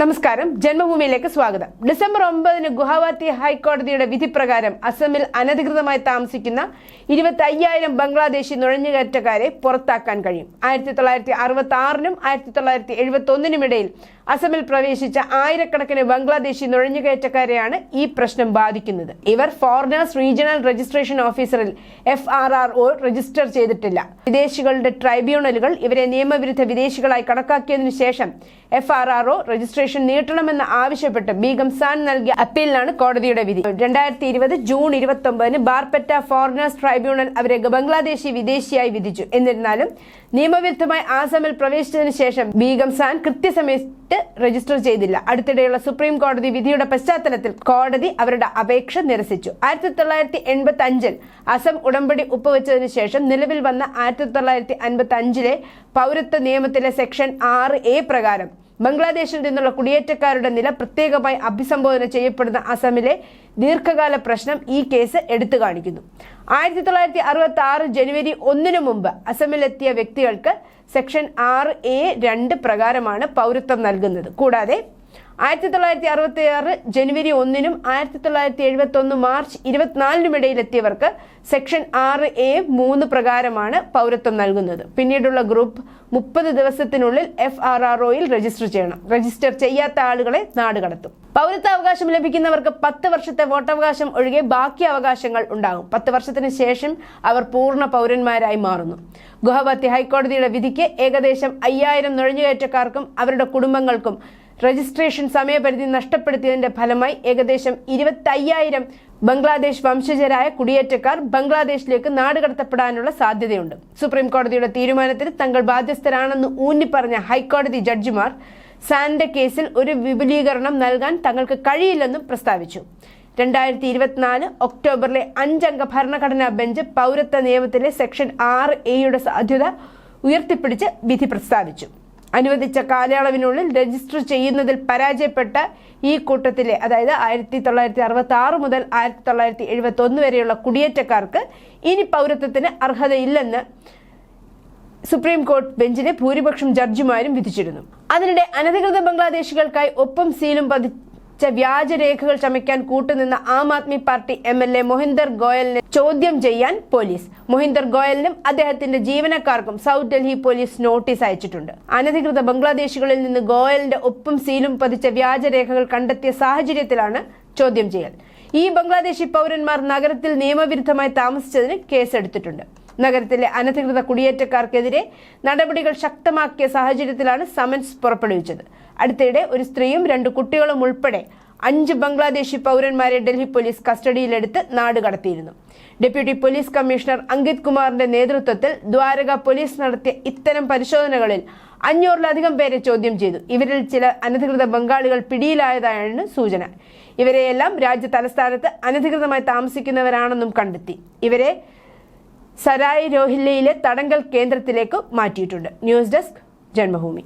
നമസ്കാരം. ജന്മഭൂമിയിലേക്ക് സ്വാഗതം. ഡിസംബർ ഒമ്പതിന് ഗുവാഹത്തി ഹൈക്കോടതിയുടെ വിധി പ്രകാരം അസമിൽ അനധികൃതമായി താമസിക്കുന്ന ഇരുപത്തി അയ്യായിരം ബംഗ്ലാദേശി നുഴഞ്ഞുകയറ്റക്കാരെ പുറത്താക്കാൻ കഴിയും. ആയിരത്തി തൊള്ളായിരത്തി അറുപത്തി ആറിനും ആയിരത്തി തൊള്ളായിരത്തി എഴുപത്തി ഒന്നിനും ഇടയിൽ അസമിൽ പ്രവേശിച്ച ആയിരക്കണക്കിന് ബംഗ്ലാദേശി നുഴഞ്ഞുകയറ്റക്കാരെയാണ് ഈ പ്രശ്നം ബാധിക്കുന്നത്. ഇവർ foreigners regional registration ഓഫീസറിൽ F R R O register ചെയ്തിട്ടില്ല. വിദേശികളുടെ ട്രൈബ്യൂണലുകൾ ഇവരെ നിയമവിരുദ്ധ വിദേശികളായി കണക്കാക്കിയതിനു ശേഷം F R R O registration നീട്ടണമെന്ന് ആവശ്യപ്പെട്ട് ബീഗം സാൻ നൽകിയ അപ്പീലിലാണ് കോടതിയുടെ വിധി. രണ്ടായിരത്തി ഇരുപത് ജൂൺ ഇരുപത്തി ഒമ്പതിന് ബാർപെറ്റ ഫോറിനേഴ്സ് ട്രൈബ്യൂണൽ അവരെ ബംഗ്ലാദേശി വിദേശിയായി വിധിച്ചു. എന്നിരുന്നാലും നിയമവിരുദ്ധമായി ആസാമിൽ പ്രവേശിച്ചതിന് ശേഷം ബീഗം സാൻ കൃത്യസമയത്ത് രജിസ്റ്റർ ചെയ്തില്ല. അടുത്തിടെയുള്ള സുപ്രീം കോടതി വിധിയുടെ പശ്ചാത്തലത്തിൽ കോടതി അവരുടെ അപേക്ഷ നിരസിച്ചു. ആയിരത്തി തൊള്ളായിരത്തി എൺപത്തി അഞ്ചിൽ അസം ഉടമ്പടി ഒപ്പുവെച്ചതിന് ശേഷം നിലവിൽ വന്ന ആയിരത്തി തൊള്ളായിരത്തി അൻപത്തി അഞ്ചിലെ പൗരത്വ നിയമത്തിലെ സെക്ഷൻ ആറ് എ പ്രകാരം ബംഗ്ലാദേശിൽ നിന്നുള്ള കുടിയേറ്റക്കാരുടെ നില പ്രത്യേകമായി അഭിസംബോധന ചെയ്യപ്പെടുന്ന അസമിലെ ദീർഘകാല പ്രശ്നം ഈ കേസ് എടുത്തു കാണിക്കുന്നു. ആയിരത്തി തൊള്ളായിരത്തി അറുപത്തി ആറ് ജനുവരി ഒന്നിനു മുമ്പ് അസമിലെത്തിയ വ്യക്തികൾക്ക് സെക്ഷൻ ആറ് എ രണ്ട് പ്രകാരമാണ് പൗരത്വം നൽകുന്നത്. കൂടാതെ ആയിരത്തി തൊള്ളായിരത്തി അറുപത്തി ആറ് ജനുവരി ഒന്നിനും ആയിരത്തി തൊള്ളായിരത്തി എഴുപത്തി ഒന്ന് മാർച്ച് ഇരുപത്തിനാലിനും ഇടയിലെത്തിയവർക്ക് സെക്ഷൻ ആറ് എ മൂന്ന് പ്രകാരമാണ് പൗരത്വം നൽകുന്നത്. പിന്നീടുള്ള ഗ്രൂപ്പ് മുപ്പത് ദിവസത്തിനുള്ളിൽ എഫ് ആർ ആർ ഒയിൽ രജിസ്റ്റർ ചെയ്യണം. രജിസ്റ്റർ ചെയ്യാത്ത ആളുകളെ നാട് കടത്തും. പൗരത്വാവകാശം ലഭിക്കുന്നവർക്ക് പത്ത് വർഷത്തെ വോട്ടവകാശം ഒഴികെ ബാക്കി അവകാശങ്ങൾ ഉണ്ടാകും. പത്ത് വർഷത്തിന് ശേഷം അവർ പൂർണ പൗരന്മാരായി മാറുന്നു. ഗുവാഹത്തി ഹൈക്കോടതിയുടെ വിധിക്ക് ഏകദേശം അയ്യായിരം നുഴഞ്ഞുകയറ്റക്കാർക്കും അവരുടെ കുടുംബങ്ങൾക്കും രജിസ്ട്രേഷൻ സമയപരിധി നഷ്ടപ്പെടുത്തിയതിന്റെ ഫലമായി ഏകദേശം ഇരുപത്തയ്യായിരം ബംഗ്ലാദേശ് വംശജരായ കുടിയേറ്റക്കാർ ബംഗ്ലാദേശിലേക്ക് നാടുകടത്തപ്പെടാനുള്ള സാധ്യതയുണ്ട്. സുപ്രീം കോടതിയുടെ തീരുമാനത്തിൽ തങ്ങൾ ബാധ്യസ്ഥരാണെന്ന് ഊന്നിപ്പറഞ്ഞ ഹൈക്കോടതി ജഡ്ജിമാർ സാന്റെ കേസിൽ ഒരു വിപുലീകരണം നൽകാൻ തങ്ങൾക്ക് കഴിയില്ലെന്നും പ്രസ്താവിച്ചു. രണ്ടായിരത്തി ഇരുപത്തിനാല് ഒക്ടോബറിലെ അഞ്ചംഗ ഭരണഘടനാ ബെഞ്ച് പൗരത്വ നിയമത്തിലെ സെക്ഷൻ ആറ് എയുടെ സാധ്യത ഉയർത്തിപ്പിടിച്ച് വിധി പ്രസ്താവിച്ചു. അനുവദിച്ച കാലയളവിനുള്ളിൽ രജിസ്റ്റർ ചെയ്യുന്നതിൽ പരാജയപ്പെട്ട ഈ കൂട്ടത്തിലെ അതായത് ആയിരത്തി തൊള്ളായിരത്തി അറുപത്തി ആറ് മുതൽ ആയിരത്തി തൊള്ളായിരത്തി എഴുപത്തി ഒന്ന് വരെയുള്ള കുടിയേറ്റക്കാർക്ക് ഇനി പൗരത്വത്തിന് അർഹതയില്ലെന്ന് സുപ്രീം കോടതി ബെഞ്ചിലെ ഭൂരിപക്ഷം ജഡ്ജിമാരും വിധിച്ചിരുന്നു. അതിനിടെ അനധികൃത ബംഗ്ലാദേശികൾക്കായി ഒപ്പം സീലും പതിച്ച വ്യാജരേഖകൾ ചമയ്ക്കാൻ കൂട്ടുനിന്ന Aam Aadmi party M L A Mohinder ഗോയലിനെ ചോദ്യം ചെയ്യാൻ പോലീസ്. മൊഹിന്ദർ ഗോയലിനും അദ്ദേഹത്തിന്റെ ജീവനക്കാർക്കും സൗത്ത് ഡൽഹി പോലീസ് നോട്ടീസ് അയച്ചിട്ടുണ്ട്. അനധികൃത ബംഗ്ലാദേശികളിൽ നിന്ന് ഗോയലിന്റെ ഒപ്പും സീലും പതിച്ച വ്യാജരേഖകൾ കണ്ടെത്തിയ സാഹചര്യത്തിലാണ് ചോദ്യം ചെയ്യൽ. ഈ ബംഗ്ലാദേശി പൗരന്മാർ നഗരത്തിൽ നിയമവിരുദ്ധമായി താമസിച്ചതിന് കേസെടുത്തിട്ടുണ്ട്. നഗരത്തിലെ അനധികൃത കുടിയേറ്റക്കാർക്കെതിരെ നടപടികൾ ശക്തമാക്കിയ സാഹചര്യത്തിലാണ് സമൻസ് പുറപ്പെടുവിച്ചത്. അടുത്തിടെ ഒരു സ്ത്രീയും രണ്ട് കുട്ടികളും ഉൾപ്പെടെ അഞ്ച് ബംഗ്ലാദേശി പൗരന്മാരെ ഡൽഹി പോലീസ് കസ്റ്റഡിയിലെടുത്ത് നാട് കടത്തിയിരുന്നു. ഡെപ്യൂട്ടി പോലീസ് കമ്മീഷണർ അങ്കിത് കുമാറിന്റെ നേതൃത്വത്തിൽ ദ്വാരക പോലീസ് നടത്തിയ ഇത്തരം പരിശോധനകളിൽ അഞ്ഞൂറിലധികം പേരെ ചോദ്യം ചെയ്തു. ഇവരിൽ ചില അനധികൃത ബംഗാളികൾ പിടിയിലായതായാണ് സൂചന. ഇവരെയെല്ലാം രാജ്യ തലസ്ഥാനത്ത് അനധികൃതമായി താമസിക്കുന്നവരാണെന്നും കണ്ടെത്തി. ഇവരെ സരായ് രോഹില്ലയിലെ തടങ്കൽ കേന്ദ്രത്തിലേക്ക് മാറ്റിയിട്ടുണ്ട്. News desk Janmabhumi.